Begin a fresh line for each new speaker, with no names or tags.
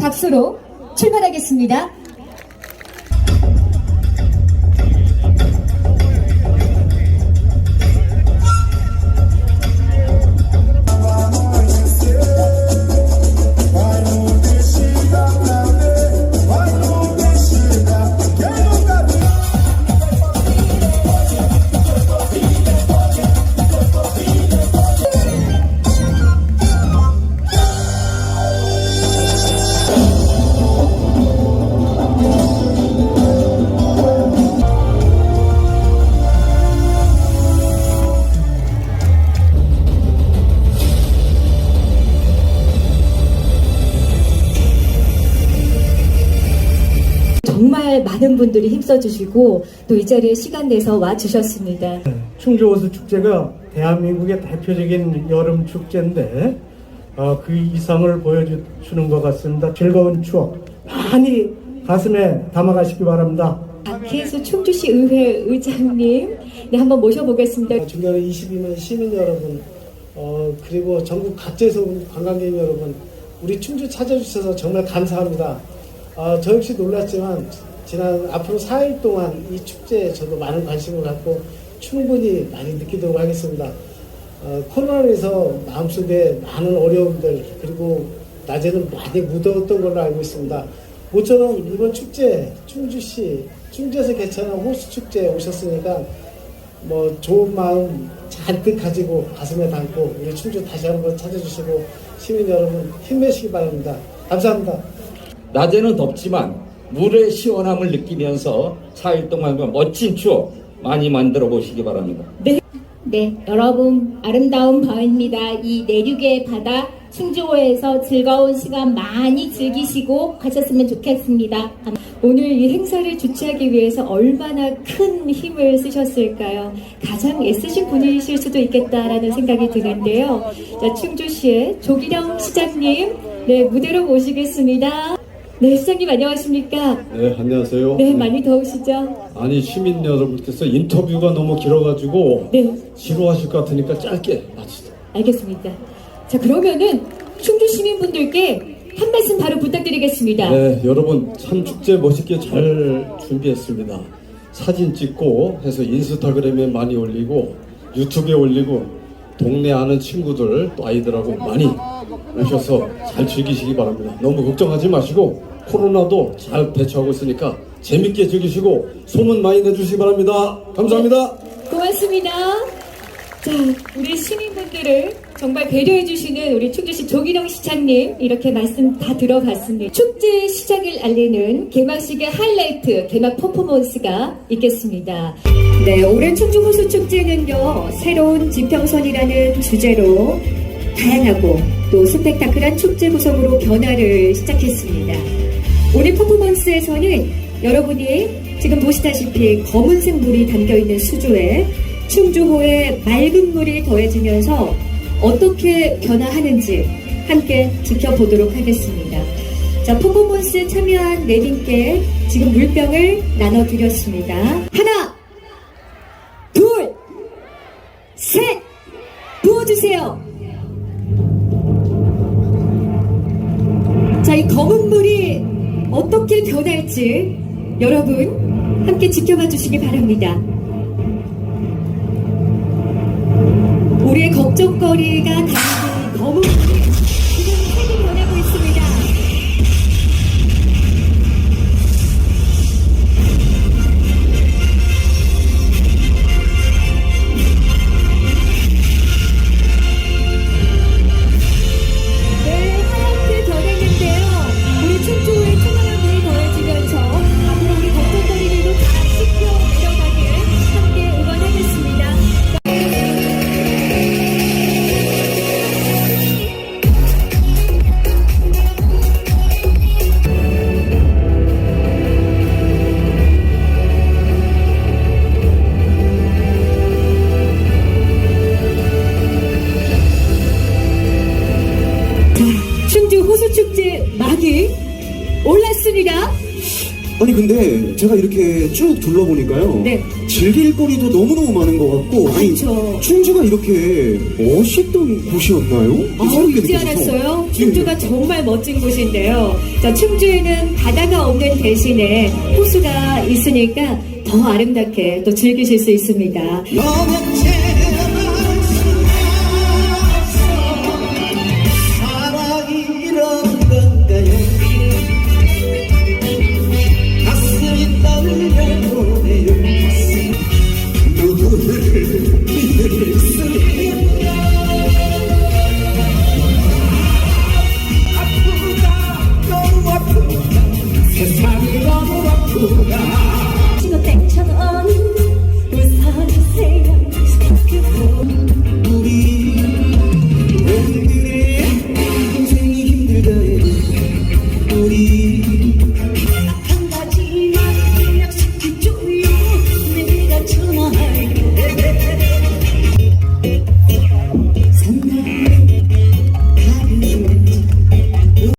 박수로 출발하겠습니다. 정말 많은 분들이 힘써주시고 또 이 자리에 시간 내서 와주셨습니다.
충주호수 축제가 대한민국의 대표적인 여름 축제인데 어, 그 이상을 보여주는 것 같습니다. 즐거운 추억 많이 가슴에 담아가시기 바랍니다.
박혜수 충주시 의회 의장님, 네 한번 모셔보겠습니다.
중간에 22만 시민 여러분, 어, 그리고 전국 각지에서 온 관광객 여러분, 우리 충주 찾아주셔서 정말 감사합니다. 어, 저 역시 놀랐지만, 지난 앞으로 4일 동안 이 축제에 저도 많은 관심을 갖고 충분히 많이 느끼도록 하겠습니다. 어, 코로나로 인해서 마음속에 많은 어려움들, 그리고 낮에는 많이 무더웠던 걸로 알고 있습니다. 모처럼 이번 축제, 충주시, 충주에서 개최하는 호수 축제에 오셨으니까 뭐 좋은 마음 잔뜩 가지고 가슴에 담고 우리 충주 다시 한번 찾아주시고 시민 여러분 힘내시기 바랍니다. 감사합니다.
낮에는 덥지만 물의 시원함을 느끼면서 4일 동안 그 멋진 추억 많이 만들어 보시기 바랍니다.
네, 여러분 아름다운 밤입니다. 이 내륙의 바다 충주호에서 즐거운 시간 많이 즐기시고 가셨으면 좋겠습니다. 감-
오늘 이 행사를 주최하기 위해서 얼마나 큰 힘을 쓰셨을까요? 가장 애쓰신 분이실 수도 있겠다라는 생각이 드는데요. 자, 충주시의 조기령 시장님, 네, 무대로 모시겠습니다. 네, 시장님 안녕하십니까?
네, 안녕하세요.
네, 많이 더우시죠?
아니, 시민 여러분께서 인터뷰가 너무 길어가지고
네,
지루하실 것 같으니까 짧게 마치죠.
알겠습니다. 자, 그러면은 충주 시민분들께 한 말씀 바로 부탁드리겠습니다.
네, 여러분 참 축제 멋있게 잘 준비했습니다. 사진 찍고 해서 인스타그램에 많이 올리고 유튜브에 올리고 동네 아는 친구들 또 아이들하고 많이 오셔서 잘 즐기시기 바랍니다. 너무 걱정하지 마시고 코로나도 잘 대처하고 있으니까 재밌게 즐기시고 소문 많이 내주시기 바랍니다. 감사합니다.
고맙습니다. 자, 우리 시민분들을 정말 배려해주시는 우리 충주시 조기령 시장님 이렇게 말씀 다 들어봤습니다. 축제 시작을 알리는 개막식의 하이라이트 개막 퍼포먼스가 있겠습니다. 네, 올해 충주 호수 축제는요 새로운 지평선이라는 주제로 다양하고 또 스펙타클한 축제 구성으로 변화를 시작했습니다. 오늘 퍼포먼스에서는 여러분이 지금 보시다시피 검은색 물이 담겨 있는 수조에 충주호의 맑은 물이 더해지면서 어떻게 변화하는지 함께 지켜보도록 하겠습니다. 자, 퍼포먼스에 참여한 네 분께 지금 물병을 나눠드렸습니다. 하나, 둘, 셋! 부어주세요! 자, 이 검은 물이 어떻게 변할지 여러분 함께 지켜봐 주시기 바랍니다. 우리의 걱정거리가 담긴 검은
아니 근데 제가 이렇게 쭉 둘러보니까요.
네.
즐길 거리도 너무너무 많은 것 같고 아니
그렇죠.
충주가 이렇게 멋있던 곳이었나요?
아, 잊지
느껴져서.
않았어요?
예.
충주가 정말 멋진 곳인데요. 자, 충주에는 바다가 없는 대신에 호수가 있으니까 더 아름답게 또 즐기실 수 있습니다.
제